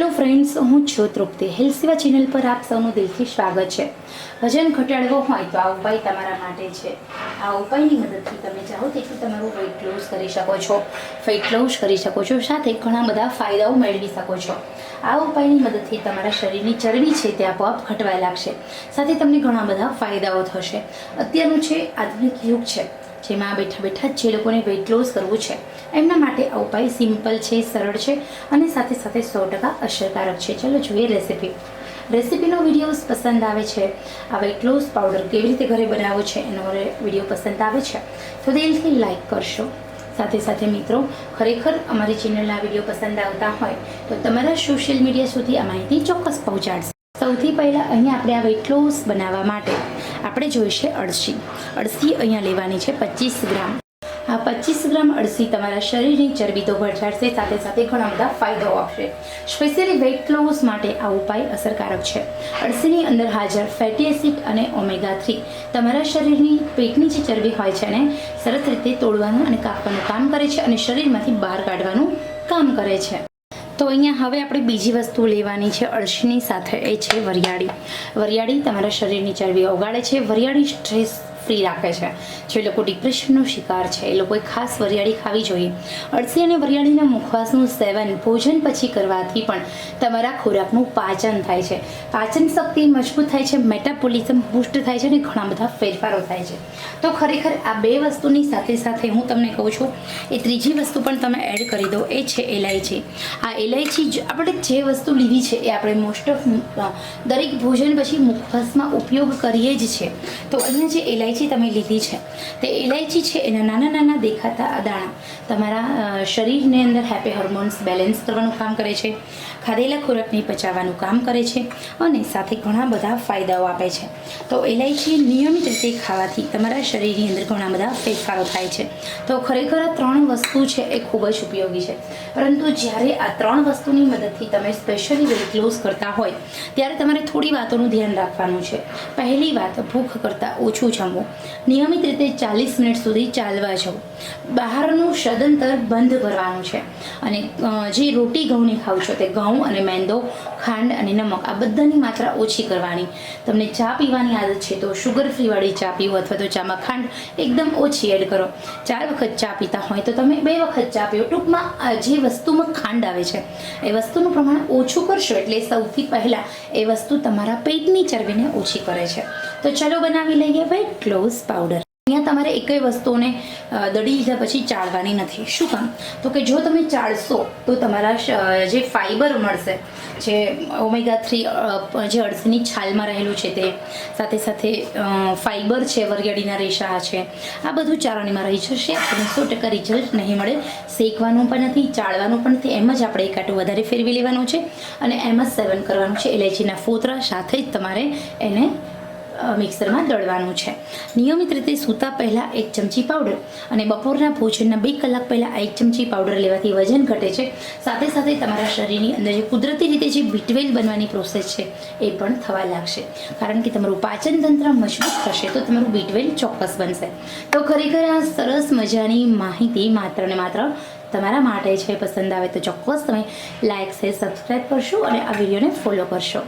Hello friends, હું છું તૃપ્તિ health channel પર આપ સૌનું દિલથી સ્વાગત છે. વજન ઘટાડવો હોય તો આ ઉપાય તમારા માટે છે. આ ઉપાયની મદદથી તમે ચાહો તેટલું તમારું વેઇટ લોસ કરી શકો છો વેઇટ લોસ કરી શકો છો, સાથે ઘણા બધા ફાયદાઓ મેળવી શકો છો. આ ઉપાયની મદદથી તમારા શરીરની ચરબી છે તે આપોઆપ ઘટવા લાગશે. સાથે તમને ઘણા બધા ફાયદાઓ થશે. અત્યારનું છે આધુનિક યુગ છે. જેમાં બેઠા બેઠા જ લોકોને વેઇટ લોસ કરવું છે, એમના માટે આ ઉપાય સિમ્પલ છે, સરળ છે અને સાથે સાથે સો ટકા અસરકારક છે. ચાલો જોઈએ રેસીપી રેસીપીનો વિડીયોઝ પસંદ આવે છે. આ વેઇટ લોસ પાવડર કેવી રીતે ઘરે બનાવવો છે, એનો વીડિયો પસંદ આવે છે. તો દિલથી લાઇક કરશો. સાથે સાથે મિત્રો, ખરેખર અમારી ચેનલના વીડિયો પસંદ આવતા હોય તો તમારા સોશિયલ મીડિયા સુધી આ માહિતી ચોક્કસ પહોંચાડશે. સૌથી પહેલાં અહીંયા આપણે આ વેટ લોસ બનાવવા માટે આપણે જોઈશે અળસી. અળસી અહીંયા લેવાની છે પચીસ ગ્રામ. આ પચીસ ગ્રામ અળસી તમારા શરીરની ચરબી તો ઘટાડશે સાથે સાથે ઘણા બધા ફાયદાઓ આપશે. સ્પેશિયલી વેઇટ લોસ માટે આ ઉપાય અસરકારક છે. અળસીની અંદર હાજર ફેટી એસિડ અને ઓમેગા થ્રી તમારા શરીરની પેટની જે ચરબી હોય છે એને સરસ રીતે તોડવાનું અને કાપવાનું કામ કરે છે અને શરીરમાંથી બહાર કાઢવાનું કામ કરે છે. તો અહીંયા હવે આપણે બીજી વસ્તુ લેવાની છે અળસીની સાથે, એ છે વરિયાળી. વરિયાળી તમારા શરીરની ચરબી ઓગાળે છે. વરિયાળી સ્ટ્રેસ ફ્રી રાખે છે. જે લોકો ડિપ્રેશનનો શિકાર છે, એ લોકોએ ખાસ વરિયાળી ખાવી જોઈએ. અળસી અને વરિયાળીના મુખવાસનું સેવન ભોજન પછી કરવાથી પણ તમારા ખોરાકનું પાચન થાય છે. પાચન શક્તિ મજબૂત થાય છે મેટાબોલિઝમ બુસ્ટ થાય છે અને ઘણા બધા ફેરફારો થાય છે. તો ખરેખર આ બે વસ્તુની સાથે સાથે હું તમને કહું છું, એ ત્રીજી વસ્તુ પણ તમે એડ કરી દો, એ છે એલાયચી. આ એલાયચી આપણે જે વસ્તુ લીધી છે, એ આપણે મોસ્ટ ઓફ દરેક ભોજન પછી મુખવાસમાં ઉપયોગ કરીએ જ છે તો અહીંયા જે એલાયચી તમે લીધી છે. તે ઇલાયચી છે, એના નાના નાના દેખાતા દાણા. તમારા શરીરની અંદર હેપી હોર્મોન્સ બેલેન્સ કરવાનું કામ કરે છે. ખાધેલા ખોરાકને પચાવવાનું કામ કરે છે અને સાથે ઘણા બધા ફાયદાઓ આપે છે. તો એલાયચી નિયમિત રીતે ખાવાથી તમારા શરીરની અંદર ઘણા બધા ફેરફારો થાય છે. તો ખરેખર આ ત્રણ વસ્તુ છે એ ખૂબ જ ઉપયોગી છે. પરંતુ જ્યારે આ ત્રણ વસ્તુની મદદથી તમે સ્પેશિયલી વેઇટ લોસ કરતા હોય, ત્યારે તમારે થોડી વાતોનું ધ્યાન રાખવાનું છે. પહેલી વાત, ભૂખ કરતાં ઓછું જમવું. નિયમિત રીતે ચાલીસ મિનિટ સુધી ચાલવા જવું. બહારનું સદંતર બંધ કરવાનું છે. અને જે રોટી ઘઉંની ખાવ છો તે ઘઉં અને મેંદો, ખાંડ અને નમક આ બધાની માત્રા ઓછી કરવાની. તમને ચા પીવાની આદત છે તો શુગર ફ્રીવાળી ચા પીવો અથવા તો ચામાં ખાંડ એકદમ ઓછી એડ કરો. ચાર વખત ચા પીતા હોય તો તમે બે વખત ચા પીઓ. ટૂંકમાં જે વસ્તુમાં ખાંડ આવે છે, એ વસ્તુનું પ્રમાણ ઓછું કરશો એટલે સૌથી પહેલાં એ વસ્તુ તમારા પેટની ચરબીને ઓછી કરે છે. તો ચલો બનાવી લઈએ વેટ ક્લોઝ પાવડર અહીંયા તમારે એકય વસ્તુને દડી લીધા પછી ચાળવાની નથી. શું કામ? તો કે જો તમે ચાળશો, તો તમારા જે ફાઈબર મળશે, જે ઓમેગા થ્રી જે અળસીની છાલમાં રહેલું છે તે, સાથે સાથે ફાઈબર છે, વરિયાળીના રેશા છે, આ બધું ચારણીમાં રહી જશે. આપણને સો ટકા રિઝલ્ટ નહીં મળે. શેકવાનું પણ નથી, ચાળવાનું પણ નથી. એમ જ આપણે એક આટું વધારે ફેરવી લેવાનું છે. અને એમ જ સેવન કરવાનું છે. એલાયચીના ફોતરા સાથે જ તમારે એને મિક્સરમાં દળવાનું છે. નિયમિત રીતે સૂતા પહેલાં એક ચમચી પાવડર અને બપોરના ભોજનના બે કલાક પહેલાં એક ચમચી પાવડર લેવાથી વજન ઘટે છે. સાથે સાથે તમારા શરીરની અંદર જે કુદરતી રીતે જે બીટવેલ બનવાની પ્રોસેસ છે, એ પણ થવા લાગશે. કારણ કે તમારું પાચન તંત્ર મજબૂત થશે તો તમારું બીટવેલ ચોક્કસ બનશે. તો ખરેખર આ સરસ મજાની માહિતી માત્ર ને માત્ર તમારા માટે છે પસંદ આવે તો ચોક્કસ તમે લાઇક છે સબસ્ક્રાઈબ કરશો અને આ વિડીયોને ફોલો કરશો.